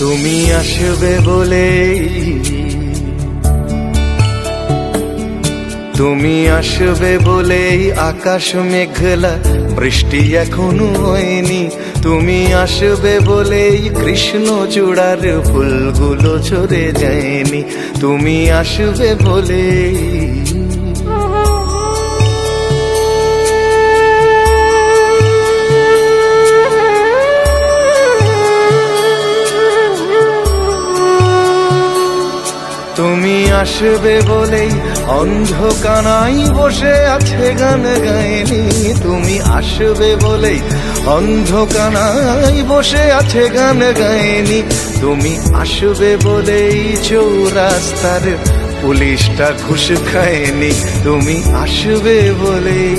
তুমি আসবে বলে তুমি আসবে বলেই আকাশ মেঘলা, বৃষ্টি এখনও হয়নি। তুমি আসবে বলেই কৃষ্ণ চূড়ার ফুলগুলো ঝরে যায়নি। তুমি আসবে বলেই তুমি আসবে বলেই অন্ধকানাই বসে আছে গান গায়নি। তুমি আসবে বলেই অন্ধকানাই বসে আছে গান গায়নি। তুমি আসবে বলেই চৌরাস্তার পুলিশটা ঘুষ খায়নি। তুমি আসবে বলেই